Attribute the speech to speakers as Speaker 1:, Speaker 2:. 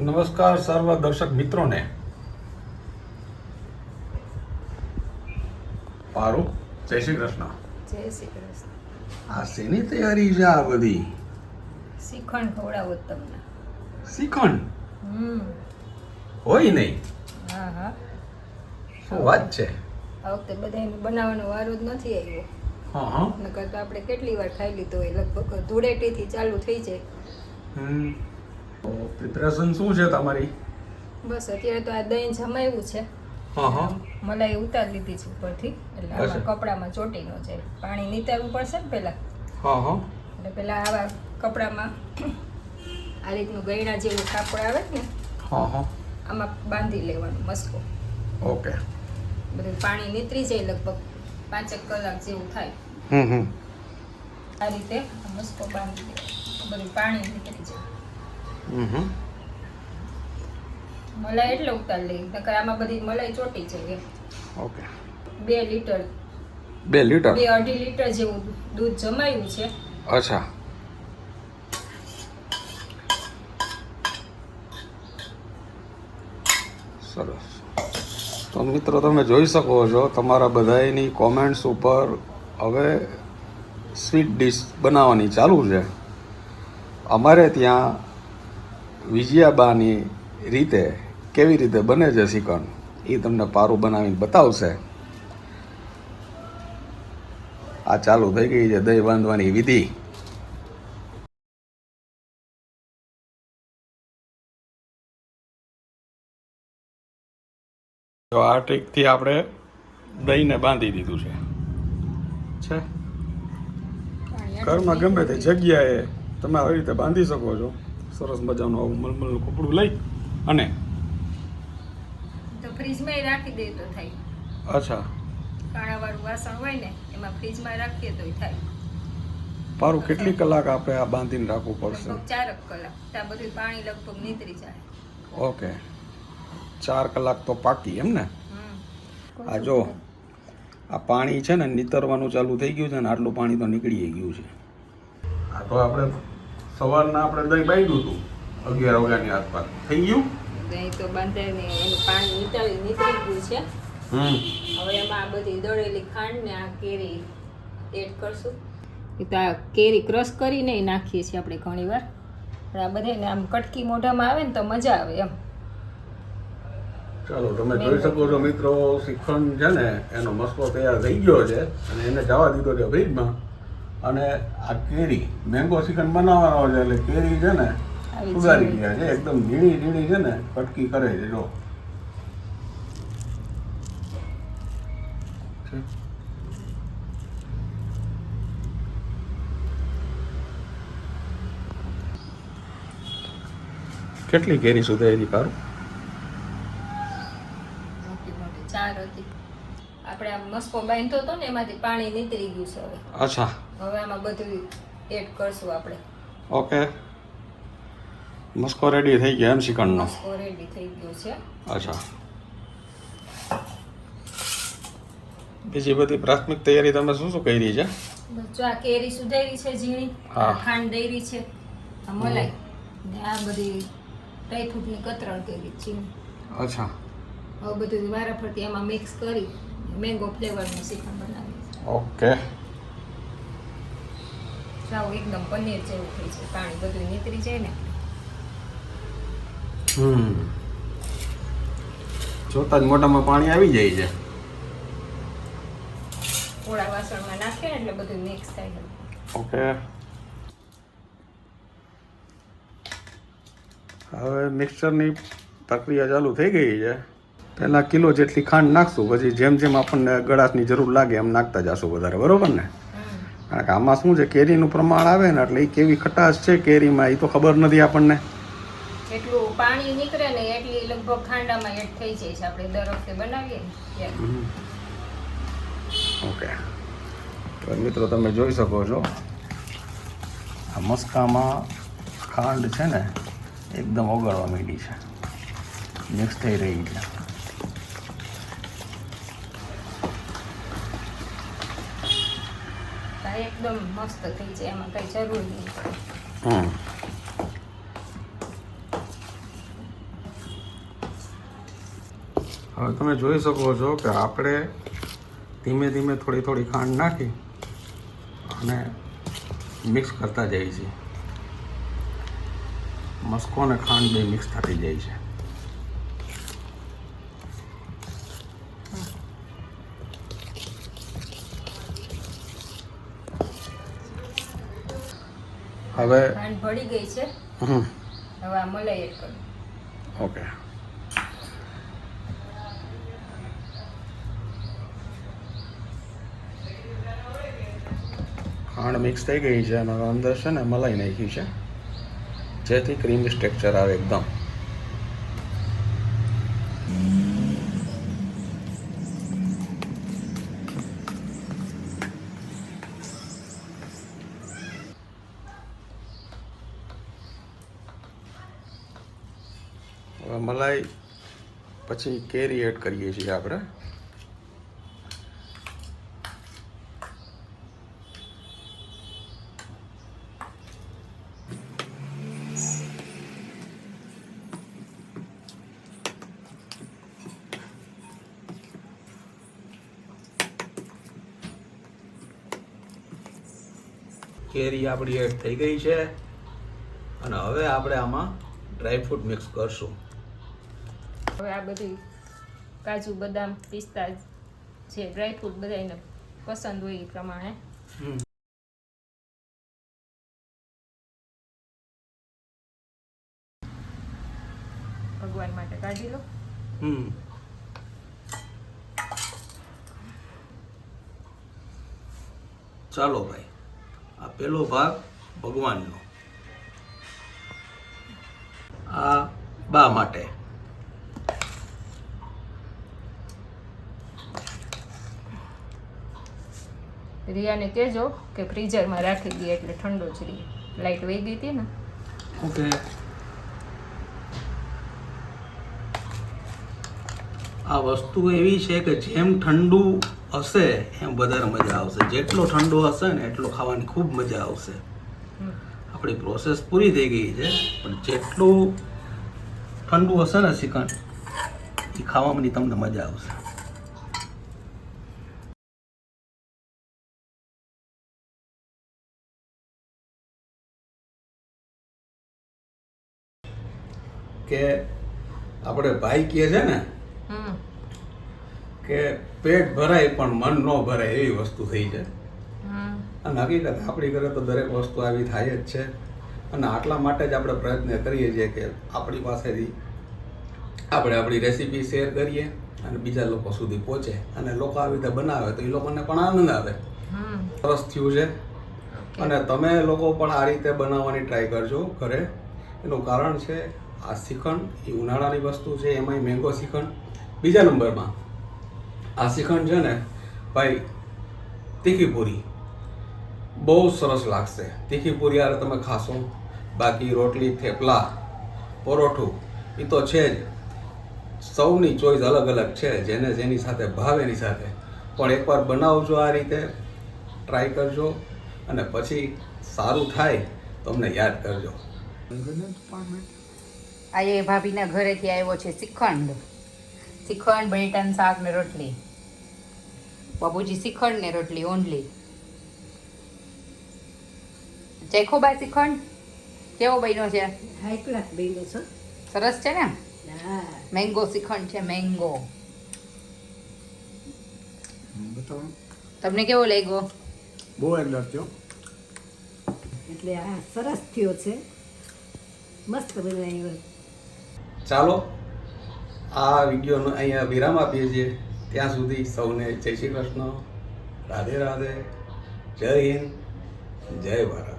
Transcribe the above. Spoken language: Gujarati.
Speaker 1: નમસ્કાર સર્વ દર્શક મિત્રોને. પારુ જય શ્રી કૃષ્ણ.
Speaker 2: જય શ્રી કૃષ્ણ.
Speaker 1: આ શેની તૈયારી છે આ બધી?
Speaker 2: શ્રીખંડ ખવડાવો તમને.
Speaker 1: શ્રીખંડ
Speaker 2: હમ.
Speaker 1: હોય નહીં?
Speaker 2: હા હા.
Speaker 1: શું વાત છે?
Speaker 2: આ વખતે બધાને બનાવવાનો વારો જ નથી આવ્યો.
Speaker 1: હા હા.
Speaker 2: નકર તો આપણે કેટલી વાર ખાઈ લીધો હોય લગભગ ધૂળેટીથી ચાલુ થઈ જાય.
Speaker 1: હમ. પ્રિપરેશન શું છે તમારી?
Speaker 2: બસ અત્યારે તો આ દહીં જમાવ્યું છે.
Speaker 1: હા હા.
Speaker 2: મલાઈ ઉતારી લીધી છે ઉપરથી એટલે આમાં કપડામાં ચોટી ન જાય. પાણી નીતારવું પડશે ને પહેલાં?
Speaker 1: હા હા.
Speaker 2: એટલે પહેલા આવા કપડામાં આ રીતનું ગયણા જેવું કાપડ આવે ને
Speaker 1: હા હા.
Speaker 2: આમાં બાંધી લેવાનું મસ્કો.
Speaker 1: ઓકે.
Speaker 2: બધું પાણી નીતરી જાય લગભગ પાંચેક કલાક જેવું થાય.
Speaker 1: હમ હમ.
Speaker 2: આ રીતે મસ્કો બાંધી દેવાનો બધું પાણી નીકળી જાય. મલાઈ એટલે ઉતારી લઈ નકર આમાં બધી મલાઈ ચોટી એમ.
Speaker 1: ઓકે.
Speaker 2: બે લીટર.
Speaker 1: બે લીટર?
Speaker 2: બે અઢી લીટર જેવું દૂધ જમાયું છે.
Speaker 1: અચ્છા. સરસ. તો મિત્રો તમે જોઈ શકો છો તમારા બધાની કોમેન્ટ્સ ઉપર હવે સ્વીટ ડીશ બનાવવાની ચાલુ છે. અમારે ત્યાં વિજયાબાની રીતે કેવી રીતે બને છે શ્રીખંડ એ તમને પારું બનાવીને બતાવશે. આ ચાલુ થઈ ગઈ છે દહીં બાંધવાની વિધિ. તો આ ટ્રીકથી આપણે દહીંને બાંધી દીધું છે. છે. ઘરમાં ગમે તે જગ્યાએ તમે આવી રીતે બાંધી શકો છો. સરસ મજાનું આવું મલમલનું કપડું લઈ અને
Speaker 2: તો ફ્રીજમાં રાખી દે તો થાય.
Speaker 1: અચ્છા.
Speaker 2: કાણાવાળું વાસણ હોય ને એમાં ફ્રીજમાં રાખીએ તો થાય.
Speaker 1: પારું કેટલી કલાક આપણે આ બાંધીને રાખવું પડશે?
Speaker 2: ચાર ચારક કલાક. ત્યાં બધું પાણી લગભગ નીતરી જાય.
Speaker 1: ઓકે. ચાર કલાક તો પાકી એમ ને? આ જો આ પાણી છે ને નીતરવાનું ચાલુ થઈ ગયું છે ને આટલું પાણી તો નીકળી ગયું છે. આ તો આપણે સવારના આપણે દહીં બાંધ્યું હતું અગિયાર વાગ્યાની આસપાસ. થઈ ગયું?
Speaker 2: દહીં તો બાંધે ને એનું પાણી નીતરી નીકળી ગયું છે.
Speaker 1: હમ.
Speaker 2: હવે એમાં આ બધી દળેલી ખાંડ ને આ કેરી એડ કરશું. એ તો આ કેરી ક્રશ કરીને નાખીએ છીએ આપણે ઘણી વાર. પણ આ બધાને આમ કટકી મોઢામાં આવે ને તો મજા આવે એમ.
Speaker 1: ચાલો તમે જોઈ શકો છો મિત્રો શ્રીખંડ છે ને એનો મસ્કો તૈયાર થઈ ગયો છે અને એને જવા દીધો છે ફ્રીજમાં. અને આ કેરી મેંગો ચિકન બનાવવાનો છે એટલે કેરી છે ને સુધારી ગયા છે. એકદમ ઝીણી ઝીણી છે ને કટકી કરે છે જો. કેટલી કેરી સુધારી પારું?
Speaker 2: ચાર હતી. આપણે આ મસ્કો બાંધતો હતો ને એમાંથી પાણી નીતરી ગયું છે હવે.
Speaker 1: અચ્છા.
Speaker 2: હવે આમાં બધું એડ કરશું આપણે.
Speaker 1: ઓકે મસ્કો રેડી થઈ ગયો એમ શ્રીખંડનો?
Speaker 2: મસ્કો રેડી થઈ ગયો છે.
Speaker 1: અચ્છા. બીજી બધી પ્રાથમિક તૈયારી તમે શું શું કરી છે?
Speaker 2: બસ જો આ કેરી સુધારી છે ઝીણી. ખાંડ દૈરી છે આ મલાઈ ને આ બધી ડ્રાયફ્રૂટની કતરણ કરી ચીની
Speaker 1: અચ્છા.
Speaker 2: હવે બધું વારાફરતી એમાં મિક્સ કરી મેંગો ફ્લેવરનું શ્રીખંડ બનાવી
Speaker 1: ઓકે
Speaker 2: સાવ એકદમ પનીર જેવું થઈ છે પાણી બધું નીકળી જાય ને.
Speaker 1: હમ. જોતા જ મોટામાં પાણી આવી જાય છે.
Speaker 2: થોડા વાસણમાં નાખીએ એટલે બધું મિક્સ થાય
Speaker 1: ઓકે. હવે મિક્સરની પ્રક્રિયા ચાલુ થઈ ગઈ છે. પહેલાં કિલો જેટલી ખાંડ નાખશું પછી જેમ જેમ આપણને ગળાશની જરૂર લાગે એમ નાખતા જશું વધારે બરાબર ને. કારણ કે આમાં શું છે કેરીનું પ્રમાણ આવે ને એટલે એ કેવી ખટાશ છે કેરીમાં એ તો ખબર નથી આપણને.
Speaker 2: એટલું પાણી નીકળે ને એટલી લગભગ ખાંડામાં એડ થઈ જાય છે આપણે દર વખતે બનાવીએ
Speaker 1: ઓકે. તો મિત્રો તમે જોઈ શકો છો આ મસ્કામાં ખાંડ છે ને એકદમ ઓગળવા માંડી છે. મિક્સ થઈ રહી છે.
Speaker 2: એકદમ મસ્ત થઈ જાય, એમાં કઈ જરૂર નહીં.
Speaker 1: હવે તમે જોઈ શકો છો કે આપણે ધીમે ધીમે થોડી થોડી ખાંડ નાખી અને મિક્સ કરતા જઈએ છીએ. મસ્કો અને ખાંડ બે મિક્સ થતી જાય છે. હવે
Speaker 2: ખાંડ ભળી ગઈ છે.
Speaker 1: હમ.
Speaker 2: હવે આ મલાઈ એડ કરું.
Speaker 1: ઓકે. ખાંડ મિક્સ થઈ ગઈ છે અને અંદર છે ને મલાઈ નાખી છે. જેથી ક્રીમી સ્ટ્રક્ચર આવે એકદમ. હવે મલાઈ પછી કેરી એડ કરીએ છીએ આપણે. કેરી આપણી એડ થઈ ગઈ છે. અને હવે આપણે આમાં ડ્રાયફ્રૂટ મિક્સ કરશું.
Speaker 2: હવે આ બધી કાજુ બદામ પિસ્તા જે ડ્રાયફ્રૂટ બધા એને પસંદ હોય એ પ્રમાણે. ભગવાન માટે કાઢી લો.
Speaker 1: હમ. ચાલો ભાઈ આ પેલો ભાગ ભગવાનનો. આ બા માટે.
Speaker 2: રિયાને કહેજો કે ફ્રીઝરમાં રાખી દઈએ એટલે ઠંડો જ રહે. લાઈટ વહી ગઈ હતી ને?
Speaker 1: ઓકે. આ વસ્તુ એવી છે કે જેમ ઠંડુ હશે એમ વધારે મજા આવશે. જેટલો ઠંડો હશે ને એટલો ખાવાની ખૂબ મજા આવશે. આપણી પ્રોસેસ પૂરી થઈ ગઈ છે પણ જેટલું ઠંડુ હશે ને ચિકન એ ખાવાની તમને મજા આવશે. કે આપણે ભાઈ કહે છે ને કે પેટ ભરાય પણ મન ન ભરાય એવી વસ્તુ થઈ છે. અને હકીકત આપણી ઘરે તો દરેક વસ્તુ આવી થાય જ છે. અને આટલા માટે જ આપણે પ્રયત્ન કરીએ છીએ કે આપણી પાસેથી આપણે આપણી રેસીપી શેર કરીએ અને બીજા લોકો સુધી પહોંચે. અને લોકો આવી રીતે બનાવે તો એ લોકોને પણ આનંદ આવે. સરસ થયું છે. અને તમે લોકો પણ આ રીતે બનાવવાની ટ્રાય કરજો ઘરે. એનું કારણ છે આ શ્રીખંડ, એ ઉનાળાની વસ્તુ છે, એમાંય મેંગો શ્રીખંડ. બીજા નંબરમાં આ શ્રીખંડ છે ને, ભાઈ તીખી પૂરી બહુ સરસ લાગશે. તીખી પૂરી યારે તમે ખાશો. બાકી રોટલી, થેપલા, પરોઠું, એ તો છે જ. સૌની ચોઈસ અલગ અલગ છે, જેને જેની સાથે ભાવ એની સાથે. પણ એકવાર બનાવજો આ રીતે ટ્રાય કરજો, અને પછી સારું થાય તો અમને યાદ કરજો.
Speaker 3: આ એ ભાભીના ઘરેથી આવ્યો છે શ્રીખંડ શ્રીખંડ બટેટાનું શાક ને રોટલી. બાબુજી શ્રીખંડ ને રોટલી ઓનલી ચેખો બા શ્રીખંડ કેવો બન્યો છે?
Speaker 4: હાઈ ક્લાસ બેનો છો.
Speaker 3: સરસ છે ને? મેંગો શ્રીખંડ છે મેંગો તમને કેવો લાગ્યો?
Speaker 5: બહુ અંદર થયો.
Speaker 4: એટલે આ સરસ થયો છે. મસ્ત બનાવ્યો.
Speaker 1: ચાલો, આ વિડીયોનો અહીંયા વિરામ આપીએ છીએ. ત્યાં સુધી સૌને જય શ્રી કૃષ્ણ. રાધે રાધે. જય હિન્દ. જય ભારત.